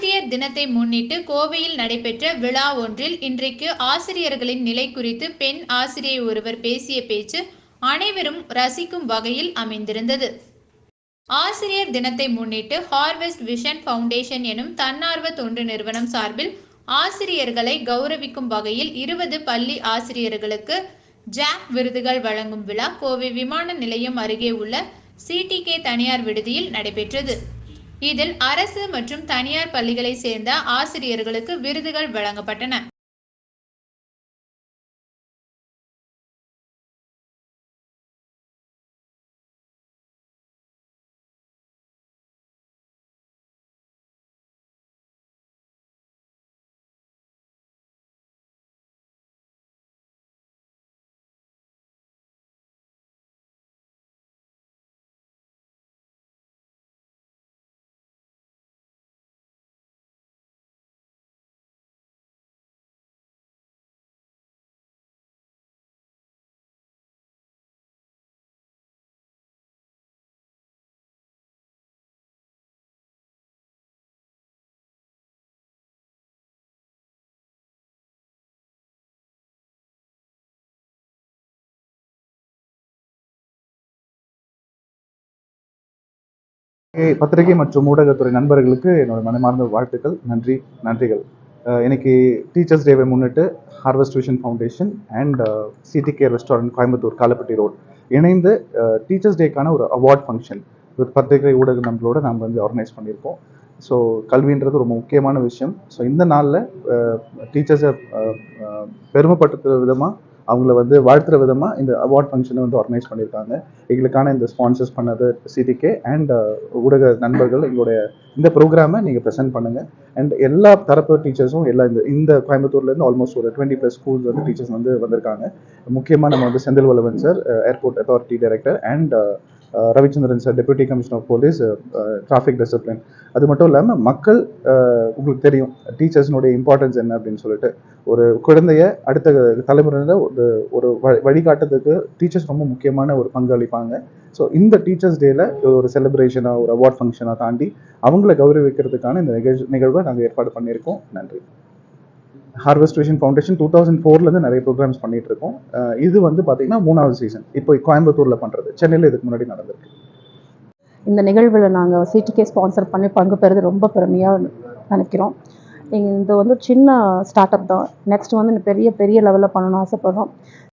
ஆசிரியர் தினத்தை முன்னிட்டு கோவையில் நடைபெற்ற விழா ஒன்றில் இன்றைக்கு ஆசிரியர்களின் நிலை குறித்து பெண் ஆசிரியை ஒருவர் பேசிய பேச்சு அனைவரும் ரசிக்கும் வகையில் அமைந்திருந்தது. ஆசிரியர் தினத்தை முன்னிட்டு ஹார்வெஸ்ட் விஷன் ஃபவுண்டேஷன் எனும் தன்னார்வ தொண்டு நிறுவனம் சார்பில் ஆசிரியர்களை கௌரவிக்கும் வகையில் இருபது பள்ளி ஆசிரியர்களுக்கு ஜாக் விருதுகள் வழங்கும் விழா கோவை விமான நிலையம் அருகே உள்ள சிடிகே தனியார் விடுதியில் நடைபெற்றது. இதில் அரசு மற்றும் தனியார் பள்ளிகளை சேர்ந்த ஆசிரியர்களுக்கு விருதுகள் வழங்கப்பட்டன. பத்திரிகை- மற்றும் ஊடகத்துறை நண்பர்களுக்கு என்னோட மனமார்ந்த வாழ்த்துக்கள் நன்றி நன்றிகள். இன்னைக்கு டீச்சர்ஸ் டேவை முன்னிட்டு harvest tuition foundation and CDK restaurant Coimbatore Kalapatti road இணைந்து டீச்சர்ஸ் டேக்கான ஒரு அவார்ட் ஃபங்க்ஷன் வித் பத்திரிகை ஊடக நண்பர்களோட நம்ம வந்து ஆர்கனைஸ் பண்ணியிருக்கோம். ஸோ கல்வின்றது ரொம்ப முக்கியமான விஷயம். ஸோ இந்த நாளில் டீச்சர்ஸை பெருமைப்படுத்துகிற விதமாக அவங்கள வந்து வாழ்த்துற விதமாக இந்த அவார்ட் ஃபங்க்ஷனை வந்து ஆர்கனைஸ் பண்ணியிருக்காங்க. எங்களுக்கான இந்த ஸ்பான்சர்ஸ் பண்ணது சிடிகே அண்ட் ஊடக நண்பர்கள். எங்களுடைய இந்த ப்ரோக்ராமை நீங்கள் ப்ரெசென்ட் பண்ணுங்கள் அண்ட் எல்லா தரப்பு டீச்சர்ஸும் எல்லா இந்த இந்த கோயம்புத்தூர்லேருந்து ஆல்மோஸ்ட் ஒரு டுவெண்ட்டி ப்ளஸ் ஸ்கூல்ஸ் வந்து டீச்சர்ஸ் வந்து வந்திருக்காங்க. முக்கியமாக நம்ம வந்து Senthil Vallavan sir airport authority director and Ravichandran sir deputy commissioner of police traffic discipline அது மட்டும் இல்லாமல் மக்கள் உங்களுக்கு தெரியும் டீச்சர்ஸினுடைய இம்பார்ட்டன்ஸ் என்ன அப்படின்னு சொல்லிட்டு ஒரு குழந்தைய அடுத்த தலைமுறையில் ஒரு ஒரு வழிகாட்டுறதுக்கு டீச்சர்ஸ் ரொம்ப முக்கியமான ஒரு பங்கு அளிப்பாங்க. ஸோ இந்த டீச்சர்ஸ் டேல ஒரு செலிப்ரேஷனாக ஒரு அவார்ட் ஃபங்க்ஷனாக தாண்டி அவங்கள கௌரவிக்கிறதுக்கான இந்த நிகழ்ச்சி நிகழ்வை நாங்கள் ஏற்பாடு பண்ணியிருக்கோம். நன்றி. Harvest vision foundation two thousand ஃபோர்லேருந்து நிறைய ப்ரோக்ராம்ஸ் பண்ணிட்டு இருக்கோம் இது வந்து பார்த்தீங்கன்னா மூணாவது சீசன் இப்போ கோயம்புத்தூரில் பண்ணுறது சென்னையில் இதுக்கு முன்னாடி நடந்திருக்கு. இந்த நிகழ்வில் நாங்கள் சிடிகே ஸ்பான்சர் பண்ணி பங்கு பெறுறது ரொம்ப பெருமையாக நினைக்கிறோம். இது வந்து சின்ன ஸ்டார்ட் அப் தான். நெக்ஸ்ட் வந்து பெரிய பெரிய லெவலில் பண்ணணும்னு ஆசைப்படுறோம்.